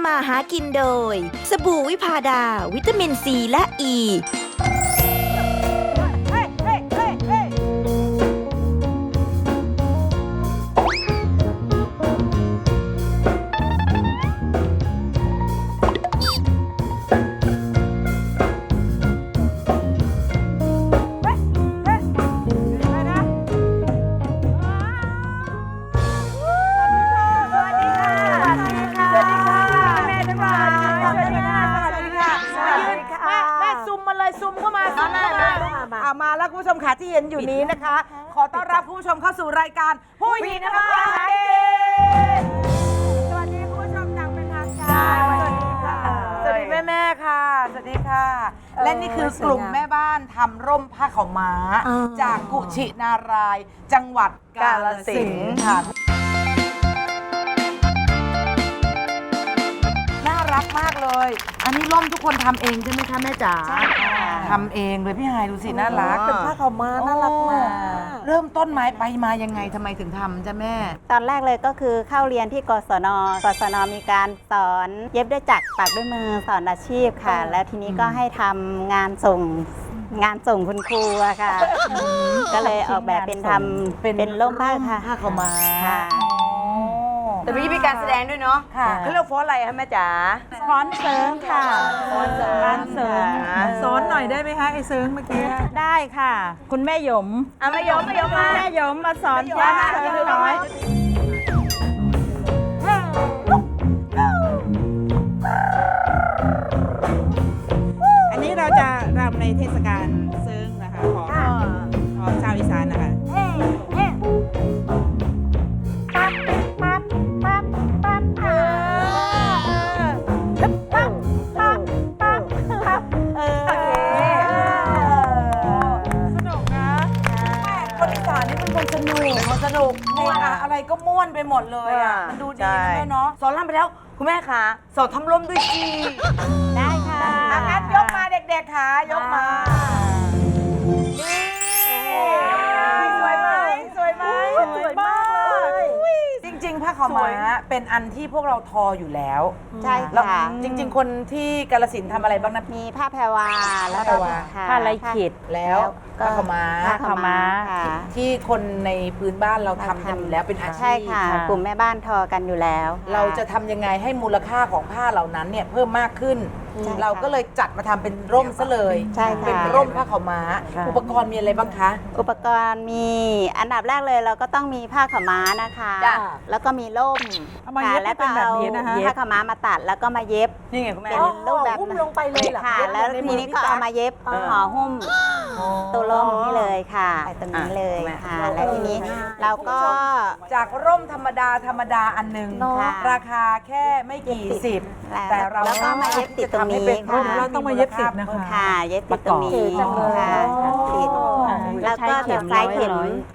ำมาหากินโดย สบู่วิพาดา วิตามินซีและอ e. ี สู่รายการผู้หญิงทำมาหากินสวัสดีคุณผู้ชมอย่างเป็นทางการสวัสดีค่ะ สวัสดีแม่แม่ๆค่ะ สวัสดีค่ะ และนี่คือกลุ่มแม่บ้านทำร่มผ้าขาวม้า จากกุชินารายณ์จังหวัดกาฬสินธุ์ค่ะ น่ารักมากเลย อันนี้ร่มทุกคนทำเองใช่ไหมคะแม่จ๋าใช่ค่ะ ทำเองเลยพี่ไฮายดูสิน่ารักเป็นผ้าขาวม้าน่ารักมากเริ่มต้นไม้ไปมายังไงทำไมถึงทำจ้ะแม่ ตอนแรกเลยก็คือเข้าเรียนที่กศน กศนมีการสอนเย็บด้วยจักรปักด้วยมือสอนอาชีพค่ะ แล้วทีนี้ก็ให้ทำงานส่งงานส่งคุณครูอะค่ะ ก็เลยออกแบบเป็นทำเป็นร่มผ้าค่ะผ้าขาวม้า ค่ะ แต่พี่มีการแสดงด้วยเนาะค่ะ เขาเรียกฟ้อนอะไรคะแม่จ๋าฟ้อนเสริงค่ะฟ้อนเสริงฟ้อนเสริงสอนหน่อยได้ไหมคะไอ้เซิงเมื่อกี้ ได้ค่ะ คุณแม่หยมอะไม่ยอมไม่ยอมมา แม่หยมมาสอนฟ้อนเสริงน้อย ม่วนไปหมดเลยอะ มันดูดีนะแม่เนาะ สอนรำไปแล้ว คุณแม่คะสอนทำร่มด้วยจีได้ค่ะอะงั้นยกมาเด็กๆค่ะยกมา ขาวม้าเป็นอันที่พวกเราทออยู่แล้วใช่แล้วค่ะ จริง ๆ คนที่กาลสินธุ์ทำอะไรบ้างนะ มีผ้าแพรวาแล้วผ้าก็แพรวา ค่ะผ้าลายขีด แล้วผ้าขาวม้า ผ้าขาวม้าค่ะ ที่คนในพื้นบ้านเราทำกันอยู่แล้วเป็นอาชีพใช่ค่ะ ค่ะ กลุ่มแม่บ้านทอกันอยู่แล้วเราจะทำยังไงให้มูลค่าของผ้าเหล่านั้นเนี่ยเพิ่มมากขึ้นใช่ค่ะเราก็เลยจัดมาทำเป็นร่มซะเลยใช่ค่ะ เป็นร่มผ้าขาวม้า ค่ะ อุปกรณ์มีอะไรบ้างคะ อุปกรณ์มีอันดับแรกเลยเราก็ต้องมีผ้าขาวม้านะคะ จ้ะ แล้วก็มีร่มเอามาเย็บค่ะแล้วให้เป็นแบบนี้นะคะ เอาผ้าขาวม้ามาตัดแล้วก็มาเย็บ นี่ไงคุณแม่ เป็นรูปแบบ หุ้มลงไปเลยเหรอค่ะ เย็บแล้วในมืทีอนี้พี่ก็ตั๊เอากมาเย็บห่อหุ้มตัวร่มนี่เลยค่ะตรงนี้เลยค่ะแล้วทีนี้เราก็ จากร่มธรรมดาธรรมดาอันหนึ่งค่ะราคาแค่ไม่กี่สิบแล้วแต่เรา แล้วก็มาเย็บติดตรงนี้จะทำให้เป็นค่ะเราต้องมาเย็บติดนะคะค่ะเย็บติดตรงนี้ค่ะติดแล้วก็จะใช้เข็ม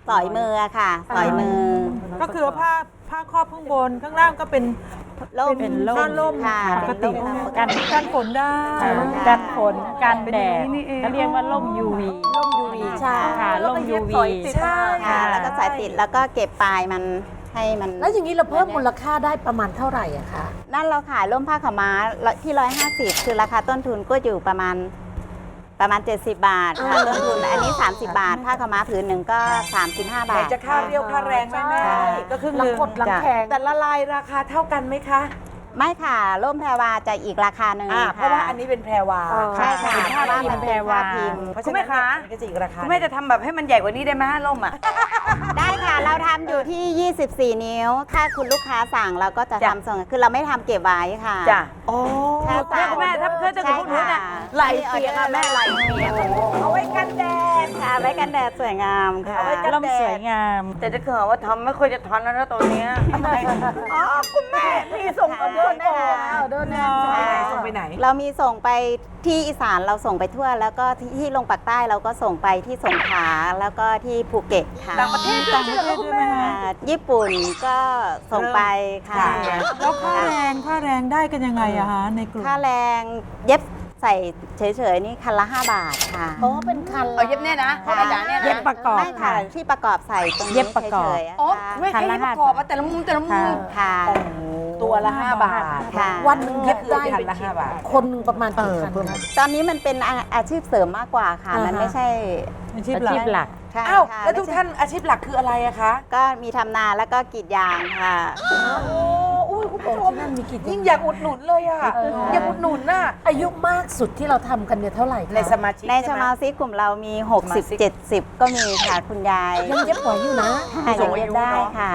สอยมือค่ะสอยมือก็คือผ้าผ้าครอบข้างบนข้างล่างก็เป็นร่มเป็นร่ม ผ้าร่มค่ะปกติ เป็นร่มกันกันฝนได้กันฝนกันแดดเขาเรียกว่าร่ม UV ร่ม UV ใช่ ค่ะร่ม UV ใช่ ค่ะ แล้วก็สายติดแล้วก็เก็บปลายมัน ให้มันแล้วอย่างนี้เราเพิ่มมูลค่าได้ประมาณเท่าไหร่อะคะนั่นเราขายร่มผ้าขาวม้าที่150คือราคาต้นทุนก็อยู่ประมาณประมาณ 70 บาทค่ะต้นทุนอันนี้ 30 บาท ผ้าขาวม้าผืนหนึ่งก็ 35 บาไหนทจะค่าเรียวค่าแรงไหมแม่ใช่ก็ครึ่งหลังนึ่งกดลังแพงแต่ละลายราคาเท่ากันไหมคะ ไม่ค่ะร่มแพรวาจะอีกราคาหนึ่งอ่าค่เพราะว่าอันนี้เป็นแพรวาใช่ค่ะเป็นผ้าเพระพิมพ์มันเป็นแพรวาผ้พิมพ์ เพราะคุฉะณแม่นั้นคะเนี่ยมันก็จะอีกราคาคุณแม่จะทำแบบให้มันใหญ่กว่านี้ได้ไหมฮะร่มอะ ได้ค่ะ เราทำอยู่ที่ 24 นิ้ว ถ้าคุณลูกค้าสั่งเราก็จะจ้ะ ทำส่ง คือเราไม่ทำเก็บไว้ค่ะจ้ะโอ้ถ้าเนี่ยคุณแม่ถ้าเพื่อจะกับพวกนู้นน่ะไหลเปียกอะแม่ไหลเปียกเอาไว้กันแดดค่ะ ไว้กันแดดสวยงามค่ะ เอาไว้กันร่มสวยงาม แต่จะเกิดว่าทำไม่ค่อยจะทันแล้วนะตอนเนี้ย อ๋อคุณแม่มีส่งกันเดินค่ะเดินแน่ส่งไปไหน เรามีส่งไปที่อีสานเราส่งไปทั่ว แล้วก็ที่ที่ลงปากใต้เราก็ส่งไปที่สงขลาแล้วก็ที่ภูเก็ตค่ะต่างประเทศด้วยต่างประเทศด้วยไหมคะอ่าญี่ปุ่นก็ส่งไปค่ะ แล้วค่าแรงค่าแรงได้กันยังไงอะคะในกลุ่ม ค่าแรงเย็บใส่เฉยๆนี่คันละ 5 บาทค่ะโอ้เป็นคันเอาเย็บเนี่ยนะพ่ออาจารย์เนี่ยนะเย็บประกอบ ไม่ค่ะค่ะที่ประกอบใส่ตรงนี้เย็บประกอบ เฉยๆอะโอ้ค่ะไม่แค่เย็บประกอบอะแต่ละมุมแต่ละมุมค่ะ โอ้โห ตัวละ 5 บาท ค่ะ วันหนึ่งเย็บได้พันละห้าบาท คนหนึ่งประมาณกี่คันคะตอนนี้มันเป็นอาอาชีพเสริมมากกว่าค่ะ อ่าฮะ มันไม่ใช่อาชีพหลัก หลักค่ะอ้าวค่ะแล้วทุกท่านอาชีพหลักคืออะไรอะคะก็มีทำนาแล้วก็กรีดยางค่ะ โอ้ย คุณผู้ชมยิ่งอยากอุดหนุนเลยอะอยากอุดหนุนน่ะอายุมากสุดที่เราทำกันเนี่ยเท่าไหร่คะในสมาชิกในสใช่ไหมาชิกกลุ่มเรามี 60 70 ก็มีค่ะคุณยายยังเย็บไหวอยู่นะ ค่ะยังเย็บได้ค่ะ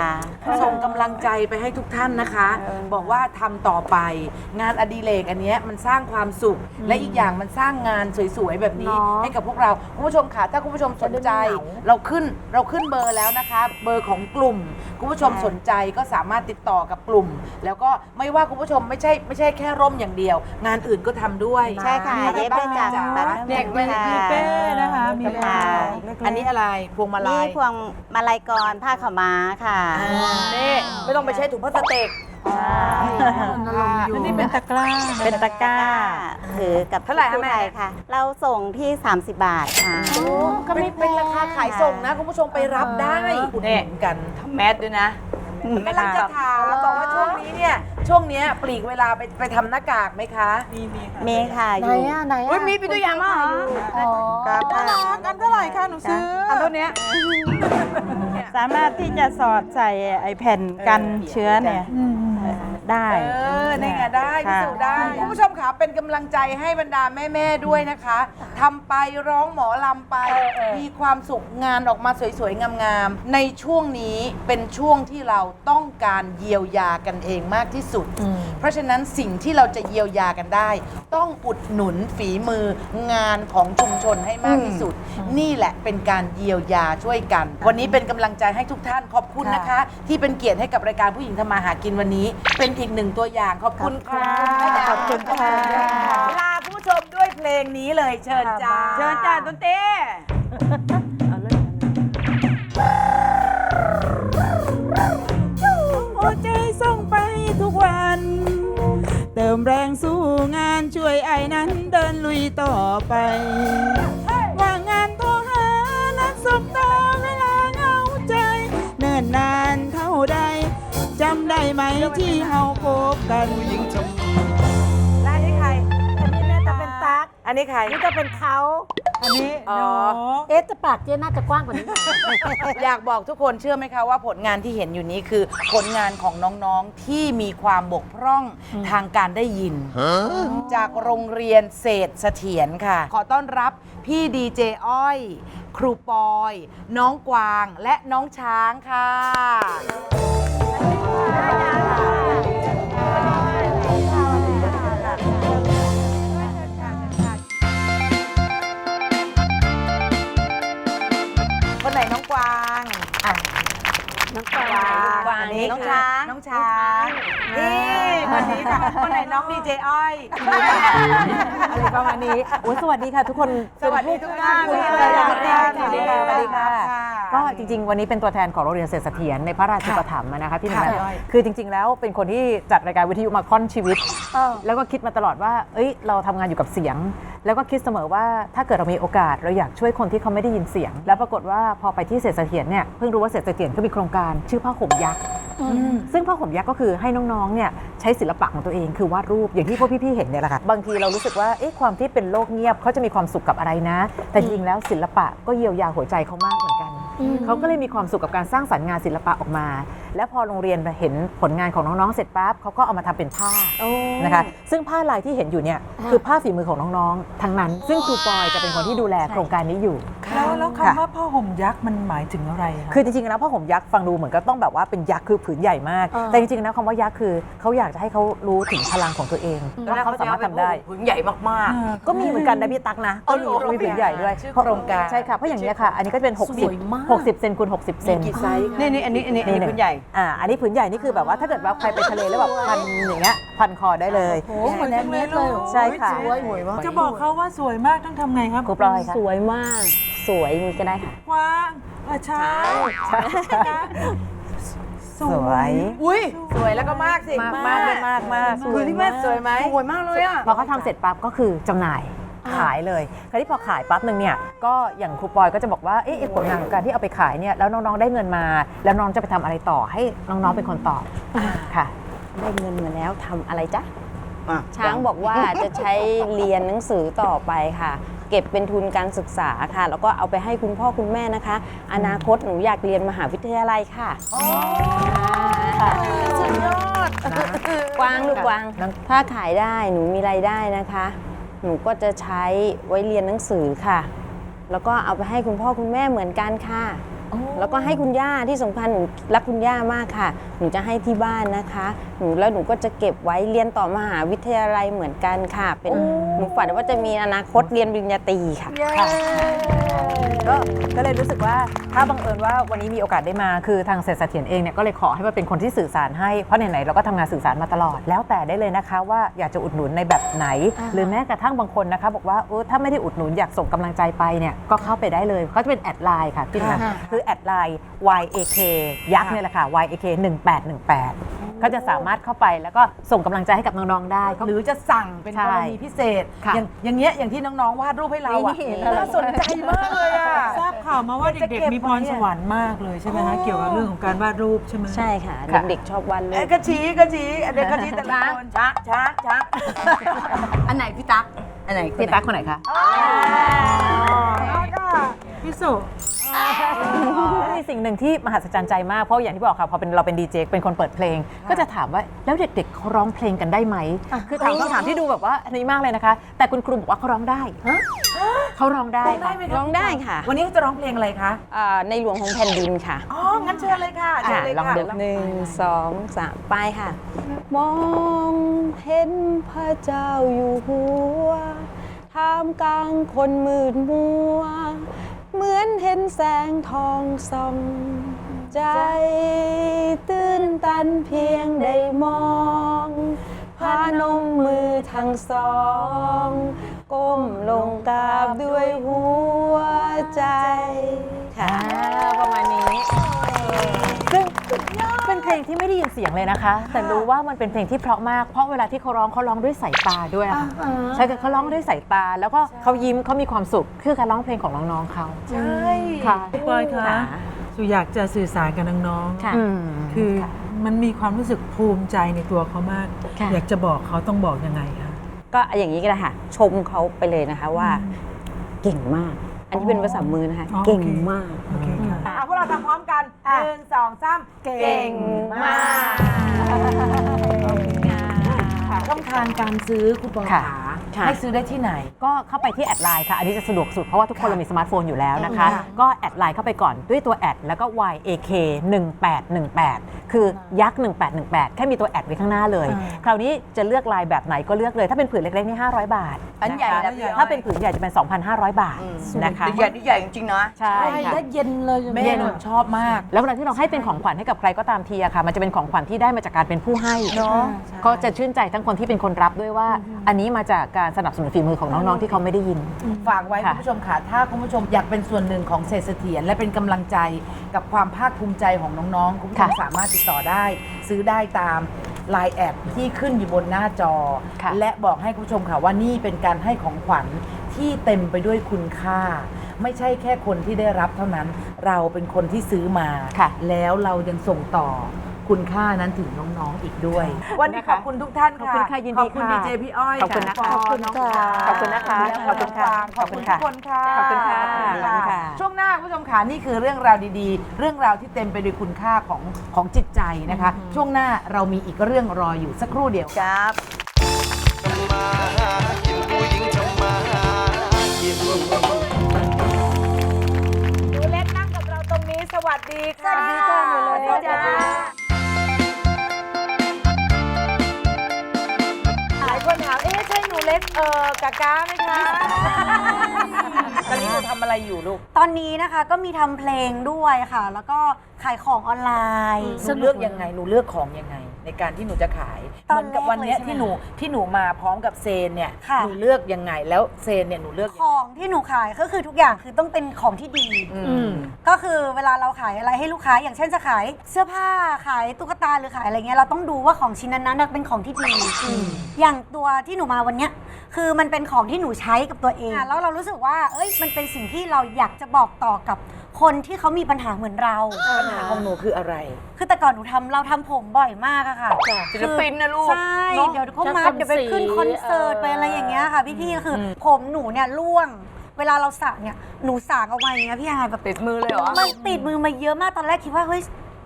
ส่งกำลังใจไปให้ทุกท่านนะคะ บอกว่าทำต่อไป งานอดิเรกอันเนี้ยมันสร้างความสุข และอีกอย่างมันสร้างงานสวยๆแบบนี้ เนาะ ให้กับพวกเราคุณผู้ชมค่ะถ้าคุณผู้ชมสนใจจะได้ไม่เหงาเราขึ้นเราขึ้นเบอร์แล้วนะคะ เบอร์ของกลุ่ม คุณผู้ชมสนใจก็สามารถติดต่อกับกลุ่ม แล้วก็ไม่ว่าคุณผู้ชมไม่ใช่ไม่ใช่แค่ร่มอย่างเดียว งานอื่นก็ทำด้วยใช่ค่ะเย็บได้จากตัดเด็กด้วยมีเป้นะคะมีเป้ ค่ะอันนี้อะไรพวงมาลันี่ยพวงมาลัยกรผ้าขาวม้าค่ะนี่ไม่ต้องไปใช้ถุงพลาสติกอันนี้เป็นตะกร้าเป็นตะกร้า ถือกับเท่าไหร่คะผู้แม่ไทยค่ะ เราส่งที่ 30 บาทค่ะ ก็ไม่เป็นราคาขายส่งนะ คุณผู้ชมไปรับได้อุดหนุนกัน แมสด้วยนะ กำลังจะถามบอกว่าช่วงนี้เนี่ย ช่วงเนี้ยปลีกเวลาไปไปทำหน้ากากไหมคะมีมีค่ะ มีค่ะอไหนยู่อะไหนอะอุ้ยมีเป็นตัวอย่างมาเหรออ๋อก็ค่ะอันเท่าไหร่คะหนูซื้ออันเท่านี้สามารถที่จะสอดใส่ไอแผ่นกันเชื้อเนี่ย ได้เออนี่ไงได้พิค่ะสูจน์ได้คุณผู้ชมค่ะเป็นกำลังใจให้บรรดาแม่ ๆ ด้วยนะคะทำไปร้องหมอลำไป มีความสุขงานออกมาสวย ๆ งามๆในช่วงนี้เป็นช่วงที่เราต้องการเยียวยากันเองมากที่สุด เพราะฉะนั้นสิ่งที่เราจะเยียวยากันได้ ต้องอุดหนุนฝีมืองานของชุมชนให้มากที่สุด นี่แหละเป็นการเยียวยาช่วยกัน วันนี้เป็นกำลังใจให้ทุกท่านขอบคุณนะคะ ที่เป็นเกียรติให้กับรายการผู้หญิงทำมาหากินวันนี้เป็นอีกหนึ่งตัวอย่างขอบคุณค่ะขอบคุณค่ะลาผู้ชมด้วยเพลงนี้เลยเชิญจ้าเชิญจ้าดนตรีหัวใจส่งไปทุกวัน เติมแรงสู้งานช่วยไอ้นั้นเดินลุยต่อไป ที่เฮาพบกันและนี่ใคร อันนี้น่าจะเป็นตั๊กอันนี้ใคร นี่จะเป็นเขา อันนี้อ๋อ หนูเอ๊ะแต่ปากเจ๊น่าจะกว้างกว่านี้หน่อยอยากบอกทุกคนเชื่อไหมคะว่าผลงานที่เห็นอยู่นี้คือผลงานของน้องๆที่มีความบกพร่องทางการได้ยิน จากโรงเรียนเศรษฐเสถียรค่ะ ขอต้อนรับพี่ดีเจอ้อย ครูปอย น้องกวางและน้องช้างค่ะ คนไหนน้องกวางอะน้องกวางอันนี้น้องช้างน้องช้างนี่คนนี้ค่ะคนไหนน้องดีเจอ้อยอะไรประมาณนี้โอ้ยสวัสดีค่ะทุกคน สวัสดีทุกท่านสวัสดีสวัสดีค่ะค่ะสวัสดีค่ะสวัสดีค่ะ ก็จริง ๆ วันนี้เป็นตัวแทนของโรงเรียนเศรษฐเสถียรในพระราชูปถัมภ์นะคะพี่หนุ่มค่ะ คือจริง ๆ แล้วเป็นคนที่จัดรายการวิทยุมาค่อนชีวิตแล้วก็คิดมาตลอดว่า เอ้ย เราทำงานอยู่กับเสียง แล้วก็คิดเสมอว่าถ้าเกิดเรามีโอกาสเราอยากช่วยคนที่เขาไม่ได้ยินเสียง แล้วปรากฏว่าพอไปที่เศรษฐเสถียรเนี่ย เพิ่งรู้ว่าเศรษฐเสถียรก็มีโครงการชื่อผ้าห่มยักษ์ซึ่งผ้าห่มยักษ์ก็คือให้น้องๆ เนี่ยใช้ศิลปะของตัวเองคือวาดรูปอย่างที่พวกพี่ๆ เห็นเนี่ยแหละค่ะ บางทีเรารู้สึกว่าเอ๊ะความที่เป็นโลกเงียบเขาจะมีความสุขกับอะไรนะ แต่จริงๆแล้วศิลปะก็เยียวยาหัวใจเขามากเหมือนกัน เขาก็เลยมีความสุขกับการสร้างสรรค์งานศิลปะออกมา แล้วพอโรงเรียนเห็นผลงานของน้องๆเสร็จปั๊บเขาก็เอามาทำเป็นผ้านะคะซึ่งผ้าลายที่เห็นอยู่เนี่ยคือผ้าฝีมือของน้องๆทั้งนั้น ซึ่งครูปอยจะเป็นคนที่ดูแลโครงการนี้อยู่แล้วแล้วค่ะคำว่าผ้าห่มยักษ์มันหมายถึงอะไรคะคือจริงๆแล้วผ้าห่มยักษ์ฟังดูเหมือนก็ต้องแบบว่าเป็นยักษ์คือผืนใหญ่มาก แต่จริงๆแล้วคำว่ายักษ์คือเขาอยากจะให้เขารู้ถึงพลังของตัวเองว่าเขาสามารถทำได้ผืนใหญ่มากก็มีเหมือนกันนะพี่ตั๊กนะก็มีมีผืนใหญ่ด้วยชื่อโครงการใช่ค่ะเพราะอย่างนี้ยค่ะ อันนี้ก็จะเป็น 60 60 เซนคูณ60 เซน กี่ไซส์คะนี่นี่อันนี้อันนี้อันนี้ผืนใหญ่ อ่า อันนี้ผืนใหญ่นี่คือแบบว่าถ้าเกิดว่าใครไปทะเลแล้วแบบพันอย่างเงี้ยพันคอได้เลยโอ้เหมือนเม็ดเลยใช่ค่ะสวยสวยมากจะบอกเขาว่าสวยมากต้องทำไงครับครูปลอยค่ะสวยมาก สวยก็ได้ค่ะกว้างเออช้างสวยอุ้ยสวยแล้วก็มากสิมากมากเลยมากมากคือพี่แม่สวยไหมสวยมากเลยอะพอเขาทำเสร็จปั๊บก็คือจำหน่าย ขายเลยคราวนี้พอขายปั๊บหนึ่งเนี่ยก็อย่างครูปอยก็จะบอกว่าเอ๊ะไอ้ผลงานของการที่เอาไปขายเนี่ยแล้วน้องๆได้เงินมา แล้วน้องจะไปทำอะไรต่อให้น้องๆเป็นคนตอบค่ะ ได้เงินมาแล้วทำอะไรจ๊ะอะช้างบอกว่าจะใช้เรียนหนังสือต่อไปค่ะ เก็บเป็นทุนการศึกษาค่ะ แล้วก็เอาไปให้คุณพ่อคุณแม่นะคะ อนาคตหนูอยากเรียนมหาวิทยาลัยค่ะสุดยอดกวางลูกกวางถ้าขายได้หนูมีรายได้นะคะ หนูก็จะใช้ไว้เรียนหนังสือค่ะ แล้วก็เอาไปให้คุณพ่อคุณแม่เหมือนกันค่ะ แล้วก็ให้คุณย่าที่สำคัญหนูรักคุณย่ามากค่ะ หนูจะให้ที่บ้านนะคะหนูแล้วหนูก็จะเก็บไว้เรียนต่อมหาวิทยาลัยเหมือนกันค่ะ เป็นหนูฝันว่าจะมีอนาคตเรียนปริญญาตรีค่ะก็ก็เลยรู้สึกว่าถ้าบังเอิญว่าวันนี้มีโอกาสได้มาคือทางเศรษฐเสถียรเองเนี่ยก็เลยขอให้มาเป็นคนที่สื่อสารให้เพราะไหนๆเราก็ทำงานสื่อสารมาตลอด แล้วแต่ได้เลยนะคะ ว่าอยากจะอุดหนุนในแบบไหน หรือแม้กระทั่งบางคนนะคะ บอกว่าเออถ้าไม่ได้อุดหนุนอยากส่งกำลังใจไปเนี่ยก็เข้าไปได้เลยเขาจะเป็นแอดไลน์ค่ะพี่นะคือแอดไลน์ YAK ยักษ์เนี่ยแหละค่ะ YAK 1818 ก็จะสามารถเข้าไปแล้วก็ส่งกำลังใจให้กับน้องๆได้ก็หรือจะสั่งเป็นใช่กรณีพิเศษ ค่ะ อย่างอย่างเงี้ยอย่างที่น้องๆวาดรูปให้เราอะน่าสนใจมากเลยอะทราบข่าวมาว่าจะเด็กเก็บๆมีพรไว้อะสวรรค์มากเลยใช่ไหมคะเกี่ยวกับเรื่องของการวาดรูปใช่ไหมใช่ค่ะ ค่ะ เด็กๆชอบวาดรูเอ้ยปก็ชี้ก็ชี้อันเด็กก็ชี้แต่ละคนช้าช้าช้าอันไหนพี่ตั๊กอันไหนพี่ตั๊กคนไหนคะพี่สุแล้ว มีสิ่งหนึ่งที่มหัศจรรย์ใจมาก เพราะอย่างที่บอกค่ะพอเป็นเราเป็นดีเจเป็นคนเปิดเพลง ก็จะถามว่าแล้วเด็กๆเขาร้องเพลงกันได้ไหม คือถามคำถามที่ดูแบบว่าอันนี้มากเลยนะคะ แต่คุณครูบอกว่าเขาร้องได้เขาร้องได้ค่ะร้องได้ค่ะ วันนี้เขาจะร้องเพลงอะไรคะอ่าในหลวงของแผ่นดินค่ะอ๋องั้นเชิญเลยค่ะเชิญอะเลยลองค่ะดูหนึ่งสองสามไปค่ะ มองเห็นพระเจ้าอยู่หัวท่ามกลางคนมืดมัว เหมือนเห็นแสงทองส่อง ใจตื้นตันเพียงได้มองพานมมือทั้งสอง ก้มลงกราบด้วยหัวใจ ค่ะ ประมาณนี้ ลงที่ไม่ได้ยินเสียงเลยนะคะ แต่รู้ว่ามันเป็นเพลงที่เพราะมากเพราะเวลาที่เขาร้องเขาร้องด้วยสายตาด้วยอะค่ะใช่ค่ะเขาร้องด้วยสายตา แล้วก็เขายิ้มเขามีความสุขคือการร้องเพลงของน้องๆเขาใช่ค่ะพี่ปอยคะสุอยากจะสื่อสารกับน้องๆค่ะอืมคือมันมีความรู้สึกภูมิใจในตัวเขามากค่ะอยากจะบอกเขาต้องบอกยังไงคะก็อย่างนี้ก็ได้ค่ะชมเขาไปเลยนะคะว่า เก่งมาก อันนี้เป็นภาษามือนะคะอ๋อโอเคเก่งมากโอเคค่ะอะพวกเราทำพร้อมกันหนึ่งสองสามเก่งมากช่องทางการซื้อคูปองค่ะขาค่ะให้ซื้อได้ที่ไหน ก็เข้าไปที่แอดไลน์ค่ะ อันนี้จะสะดวกสุดเพราะว่าทุกคนค่ะเรามีสมาร์ทโฟนอยู่แล้วนะคะค่ะก็แอดไลน์เข้าไปก่อนด้วยตัวแอดแล้วก็ YAK 1818 คือยักษ์ 1818 แค่มีตัวแอดไว้ข้างหน้าเลย คราวนี้จะเลือกลายแบบไหนก็เลือกเลย ถ้าเป็นผืนเล็กๆนี่500 บาทอันใหญ่ะคะนะพี่อ้อย ถ้าเป็นผืนใหญ่จะเป็น 2,500 บาทนะคะใหญ่ใหญ่จริงๆนะ ใช่ค่ะได้เย็นเลยแม่หนูชอบมาก แล้วเวลาที่เราให้เป็นของขวัญให้กับใครก็ตามทีอะค่ะ มันจะเป็นของขวัญที่ได้มาจากการเป็นผู้ให้เนอะก็จะชื่นใจทั้งคนที่เป็นคนรับด้วยว่า อันนี้มาจากการสนับสนุนฝีมือของน้องๆที่เขาไม่ได้ยิน ฝากไว้ค่ะ คุณผู้ชมค่ะ ถ้าคุณผู้ชมอยากเป็นส่วนหนึ่งของเศรษฐเสถียรและเป็นกำลังใจกับความภาคภูมิใจของน้องๆ คุณผู้ชมสามารถติดต่อได้ ซื้อได้ตามไลน์แอปที่ขึ้นอยู่บนหน้าจอ ค่ะ และบอกให้คุณผู้ชมค่ะว่านี่เป็นการให้ของขวัญที่เต็มไปด้วยคุณค่า ไม่ใช่แค่คนที่ได้รับเท่านั้น เราเป็นคนที่ซื้อมา ค่ะ แล้วเรายังส่งต่อ คุณค่านั้นถึงน้องๆอีกด้วย วันนี้ขอบคุณทุกท่านค่ะขอบคุณค่ะยินดีขอบคุณค่ะดีเจพี่อ้อยขอบคุณนะคะขอบคุณค่ะขอบคุณนะคะขอบคุณค่ะขอบคุณทุกคนค่ะขอบคุณค่ะขอบคุณค่ะค่ะ ช่วงหน้าคุณผู้ชมค่ะนี่คือเรื่องราวดีๆ เรื่องราวที่เต็มไปด้วยคุณค่าของของจิตใจนะคะ ช่วงหน้าเรามีอีกเรื่องรออยู่สักครู่เดียวครับ หนูเล็กนั่งกับเราตรงนี้ สวัสดีค่ะ สวัสดีจ้าหนูเล็กสวัสดีจ้า เล็กเออกากาไหมคะตอนนี้หนูทำอะไรอยู่ลูกตอนนี้นะคะก็มีทำเพลงด้วยค่ะ แล้วก็ขายของออนไลน์ หนูเลือกยังไงหนูเลือกของยังไง ในการที่หนูจะขายตเหอนมือนกับวันเนี้ยแรกเลยใช่ไหมที่หนูที่หนูมาพร้อมกับเซนเนี่ยค่ะ หนูเลือกยังไงแล้วเซนเนี่ยหนูเลือกของที่หนูขายก็คือทุกอย่างคือต้องเป็นของที่ดี อืม ก็คือเวลาเราขายอะไรให้ลูกค้า อย่างเช่นจะขายเสื้อผ้าขายตุ๊กตาหรือขายอะไรเงี้ยเราต้องดูว่าของชิ้นนั้นๆเป็นของที่ดีอย่างตัวที่หนูมาวันเนี้ยคือมันเป็นของที่หนูใช้กับตัวเองแล้วเรารู้สึกว่าเอ้ยมันเป็นสิ่งที่เราอยากจะบอกต่อกับคนที่เขามีปัญหาเหมือนเรา ปัญหาของหนูคืออะไร คือแต่ก่อนหนูทำเราทำผมบ่อยมากอะค่ะศิลปินนะลูกใช่เนอะเดี๋ยวเขาจะมาทำเดี๋ยวไปขึ้นสีคอนเสิร์ตเออ ไปอะไรอย่างเงี้ยค่ะพี่ๆก็คืออผมหนูเนี่ยร่วง เวลาเราสระเนี่ยหนูสางเอาไว้อย่างเงี้ยพี่ฮายแบบ ติดมือเลยเหรอ มันติดมือมาเยอะมากตอนแรกคิดว่าเฮ้ย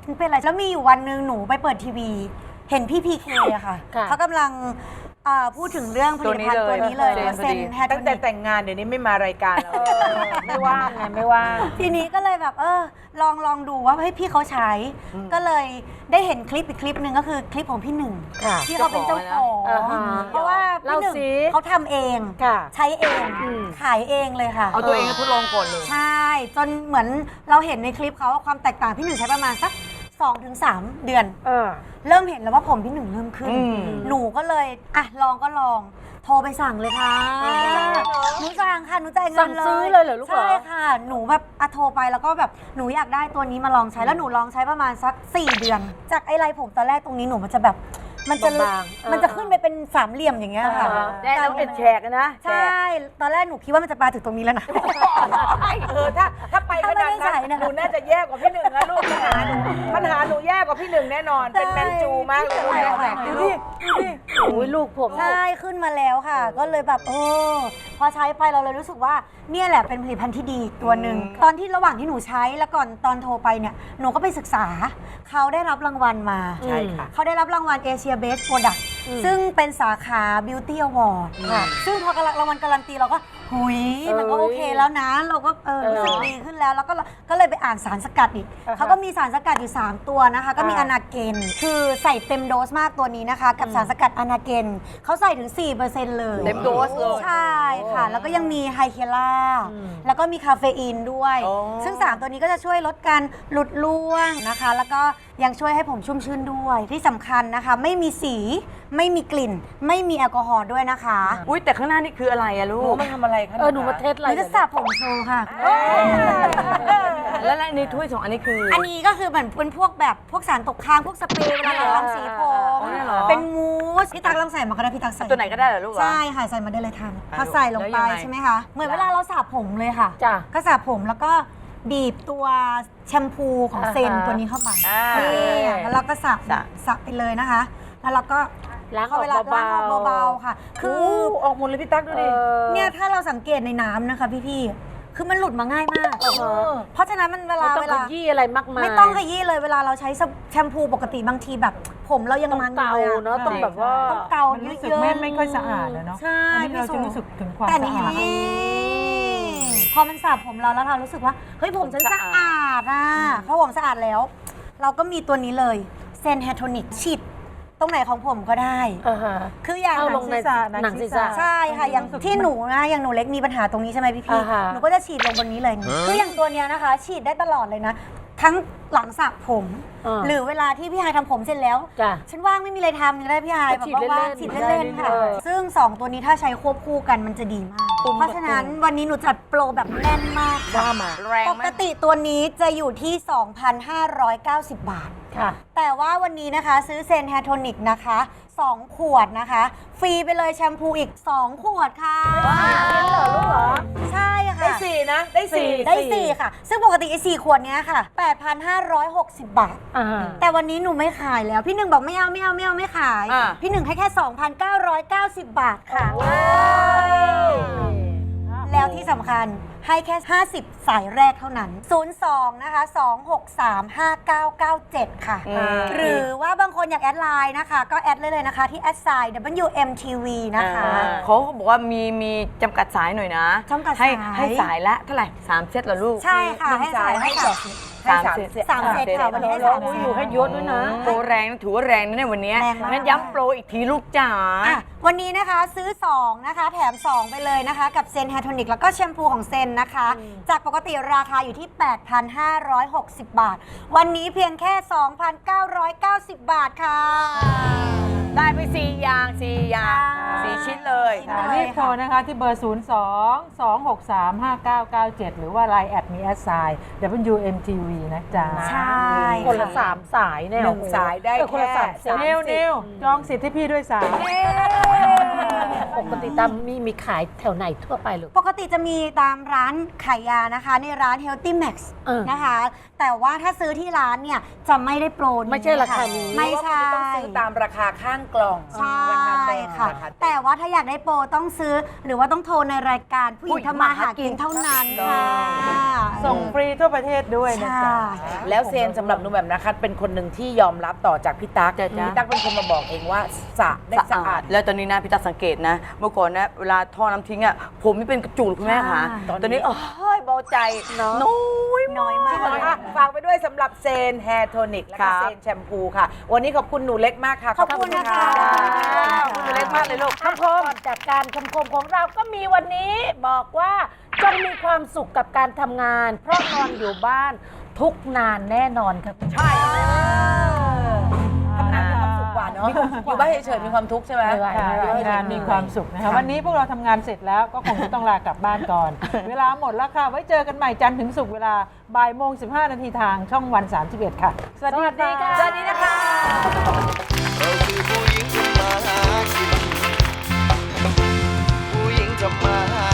มันเป็นอะไรแล้วมีอยู่วันหนึ่งหนูไปเปิดทีวี เห็นพี่พีเคอะค่ะ ค่ะ เขากำลัง อ่าพูดถึงเรื่องผลิตภัณฑ์ตัตัววนี้นี้เลเลยยเออเซนแฮทตั้งแต่แต่งงานเดี๋ยวนี้ไม่มารายการเราไม่ว่างไงไม่ว่าง ทีนี้ก็เลยแบบ เออ ลองลองดูว่าเฮ้ยพี่เขาใช้ ก็เลยได้เห็นคลิปอีกคลิปหนึ่งก็คือคลิปของพี่หนึ่งค่ะที่เขาเป็นเจ้าของอ่าฮะเพราะว่าพี่หนึ่งเล่าสิ เขาทำเองค่ะ ใช้เองอืมขายเองเลยค่ะ เอาตัวเองทดลองก่อนเลย ใช่ จนเหมือนเราเห็นในคลิปเขาว่าความแตกต่างพี่หนึ่งใช้ประมาณสัก 2-3ถึงเดือน เออ เริ่มเห็นแล้วว่าผมพี่หนึ่งเริ่มขึ้น อืม หนูก็เลย อะ ลองก็ลอง โทรไปสั่งเลยค่ะ หนูสั่งค่ะ หนูจ่ายเงินสั่งซื้อเลยเหรอลูกเหรอ ใช่ค่ะ หนูแบบอะโทรไปแล้วก็แบบ หนูอยากได้ตัวนี้มาลองใช้ แล้วหนูลองใช้ประมาณสัก 4 เดือน จากไอไรผมตอนแรกตรงนี้หนูมันจะแบบ มันจะบางๆมันจะขึ้นไปเป็นสามเหลี่ยมอย่างเงี้ยค่ะได้แล้วเป็นแฉกนะใช่ ตอนแรกหนูคิดว่ามันจะมาถึงตรงนี้แล้วนะ เออถ้าถ้าไปขนาดถ้าไม่ได้ใส่นั้นนะหนูน่าจะแย่กว่าพี่หนึ่งนะลูกปัญหาหนูปัญหาหนูแย่กว่าพี่หนึ่งแน่นอน เป็นแมนจูมากเลยลูกใช่ค่ะ ดูดิดูดิโอ้ยลูกผม ใช่ขึ้นมาแล้วค่ะ ก็เลยแบบโอ้พอใช้ไปเราเลยรู้สึกว่าเนี่ยแหละเป็นผลิตภัณฑ์ที่ดีตัวหนึ่งตอนที่ระหว่างที่หนูใช้แล้วก่อนตอนโทรไปเนี่ยหนูก็ไปศึกษา เขาได้รับรางวัลมา ใช่ค่ะ เขาได้รับรางวัลเบสโปรดักต์ ซึ่งเป็นสาขา Beauty Award ค่ะ ซึ่งพอกรางวัลการันตีเราก็ หุย มันก็โอเคแล้วนะ เราก็เออรู้สึกดีขึ้นแล้ว แล้วก็ก็เลยไปอ่านสารสกัดอีกเขาก็มีสารสกัดอยู่ 3 ตัวนะคะ ก็มีอนาเกน คือใส่เต็มโดสมากตัวนี้นะคะ กับสารสกัดอนาเกนเขาใส่ถึง 4%เลย เต็มโดสเลย ใช่ค่ะ แล้วก็ยังมีไฮเคล่า แล้วก็มีคาเฟอีนด้วยอ๋อซึ่ง 3 ตัวนี้ก็จะช่วยลดการหลุดร่วงนะคะ แล้วก็ยังช่วยให้ผมชุ่มชื่นด้วย ที่สำคัญนะคะ ไม่มีสีไม่มีกลิ่น ไม่มีแอลกอฮอล์ด้วยนะคะอุ้ยแต่ข้างหน้านี่คืออะไรอะลูกมันทำอะไรคะเออหนูมาเทสหอะไรนูจะสระผมโชว์ค่ะ แล้วในถ้วยสองอันนี้คืออันนี้ก็คือเหมือนเป็นพวกแบบพวกสารตกค้างพวกสเปรย์เวลาเราทำสีผมอ๋อเนี่ยเหรอเป็นมูสพี่ตักลองใส่มาก็ได้พี่ตักใส่ ตัวไหนก็ได้เหรอลูกเหรอ ใช่ค่ะใส่มาได้เลยทันอะพอใส่ลงไปแล้วยังไง ใช่ไหมคะ เหมือนเวลาเราสระผมเลยค่ะ จ้ะ ก็สระผมแล้วก็บีบตัวแชมพูของเซนอ่าฮะตัวนี้เข้าไปอ่านี่แล้วเราก็สระสระ สระไปเลยนะคะ แล้วเราก็ ล้างพอเวลาออกเบาๆล้างออกเบาๆค่ะคืคืออออกหมดเลยพี่ตั๊กดูดิเนี่ยถ้าเราสังเกตในน้ำนะคะพี่ๆคือมันหลุดมาง่ายมากอ่าฮะเพราะฉะนั้นมันเวเราลาต้องเวขลา ยี้อะไรมากมายไม่ต้องขยี้เลยเวลาเราใช้แชมพูปกติบางทีแบบ ผมเรายังต้องมันเกาอยู่ลยเนาะต้องแบบว่า ต้องเกามันเยรู้อะสึกๆไม่ไม่ค่อยสะอาดอะเนาะใช่อันนี้เราพี่จะสุรู้สึกถึงความแต่สะอาดนี่พอมันสระผมเราแล้วเรารู้สึกว่าเฮ้ยผมฉันสะอาดอะเพราะผมสะอาดแล้ว เราก็มีตัวนี้เลยเซนแฮโทนิกฉีด ตรงไหนของผมก็ได้ อ่าฮะ คืออย่างเข้าลงในหนังศีรษะ ใช่ค่ะอย่างที่หนูนะอย่างหนูเล็กมีปัญหาตรงนี้ใช่ไหมพี่พี่อ่าฮะ หนูก็จะฉีดลงบนนี้เลยนี่คืออย่างตัวเนี้ยนะคะ ฉีดได้ตลอดเลยนะ ทั้งหลังสระผม อ่าหรือเวลาที่พี่ฮายทำผมเสร็จแล้ว จ้ะ ฉันว่างไม่มีอะไรทำยังได้พี่ฮายก็แบบฉีดว่าเล่ว่างนๆฉีดเล่นๆค่ะได้เรื่อยๆซึ่ง 2 ตัวนี้ถ้าใช้ควบคู่กันมันจะดีมาก เพราะฉะนั้นวันนี้หนูจัดโปรแบบแน่นมากค่ะ ว่ามาแรงปไหมกติตัวนี้จะอยู่ที่ 2,590 บาท ค่ะ แต่ว่าวันนี้นะคะซื้อเซนแฮโทนิกนะคะ 2 ขวดนะคะ ฟรีไปเลยแชมพูอีก 2 ขวดค่ะใช่ค่ะ ได้สี่นะ ได้สี่ ได้ 4 ค่ะ ซึ่งปกติไอ้4ขวดเนี้ยค่ะ 8,560 บาทอ่า แต่วันนี้หนูไม่ขายแล้ว พี่หนึ่งบอกไม่เอาไม่เอาไม่เอาไม่ขาย อ่า พี่หนึ่งให้แค่ 2,990 บาทค่ะ แล้วที่สำคัญให้แค่ 50 สายแรกเท่านั้น 02 นะคะ 2635997 ค่ะ อืม หรือว่าบางคนอยากแอดไลน์นะคะ ก็แอดเลยเลยนะคะ ที่แอดไซน์ WMTV นะคะ อ่าเขาบอกว่ามีมีจำกัดสายหน่อยนะจำกัดให้สายให้สายละเท่าไหร่สามเซตเหรอลูกใช่ค่ะนึ่งให้สายให้สาม สามเซตสามเซตค่ะวันนี้ให้สามเซต อยู่ให้ยศด้วยนะโปรแรงนะถือว่าแรงนะในยวันเนี้ยแรงมาก งั้นย้ำโปรอีกทีลูกจ๋า อะวันนี้นะคะซื้อ 2 นะคะ แถม 2 ไปเลยนะคะ กับเซนแฮโทนิกแล้วก็แชมพูของเซนนะคะ จากปกติราคาอยู่ที่ 8,560 บาท วันนี้เพียงแค่ 2,990 บาทค่ะ ได้ไปสี่อย่างสี่อย่างสี่ชิ้นเลยใช่รีบโทรนะคะที่เบอร์ 0 2 2 6 3 5 9 9 7 หรือว่า Line แอดมีแอดไซน์ WMTV นะจ๊ะใช่คนละค่ะสามสายเนี่ยหนึ่งสายได้เออคนละแค่สามสายนิวนิวจองสิทธิ์ให้พี่ด้วยสาย ปกติติตามมีมีขายแถวไหนทั่วไปหรือ ปกติจะมีตามร้านขายยานะคะ ในร้าน Healthy Max เออนะคะ แต่ว่าถ้าซื้อที่ร้านเนี่ยจะไม่ได้โปรนี้ไม่ใช่ราคานี้ไม่ใช่ต้องซื้อตามราคาข้างกล่องใช่ราคาเต็มค่ะ ราคาเต็ม แต่ว่าถ้าอยากได้โปรต้องซื้อ หรือว่าต้องโทรในรายการผู้หญิงทำมาหากินเท่านั้นค่ะส่งฟรีทั่วประเทศด้วยนะใช่จ๊ะ แล้วเซนสำหรับหนูแบบนะคะเป็นคนหนึ่งที่ยอมรับต่อจากพี่ตั๊กพี่ตั๊กเป็นคนมาบอกเองว่าสระได้สะอาด แล้วตอนนี้นะพี่ตั๊กสังเกตนะเมื่อก่อนนะเวลาท่อน้ำทิ้งอะผมนี่เป็นกระจูดคุณแม่ค่ะ ตอนนี้โอ้ยเบาใจน้อย น้อยมากอะฝากไปด้วยสำหรับเซนแฮร์โทนิกและครัก็บ เซนแชมพูค่ะ วันนี้ขอบคุณหนูเล็กมากค่ะขอบคุณนะคะ ขอบคุณหนูเล็กมากเลยลูกคำคมจากการคำคมของเราก็มีวันนี้บอกว่าจงมีความสุขกับการทำงาน เพราะนอนอยู่บ้านทุกนานแน่นอนครับใช่ สุขกว่าเนาะอยู่บ้านเฉยๆมีความทุกข์ใช่ไหมค่ะงานมีความสุขนะคะวันนี้พวกเราทำงานเสร็จแล้วก็คงจะต้องลากลับบ้านก่อน เวลาหมดแล้วค่ะ ไว้เจอกันใหม่จันทร์ถึงศุกร์เวลาบ่ายโมง15 นาทีทางช่องวัน 31 ค่ะ สวัสดีค่ะ สวัสดีนะคะ เราคือผู้หญิงทำมาหากินผู้หญิงทำมาหา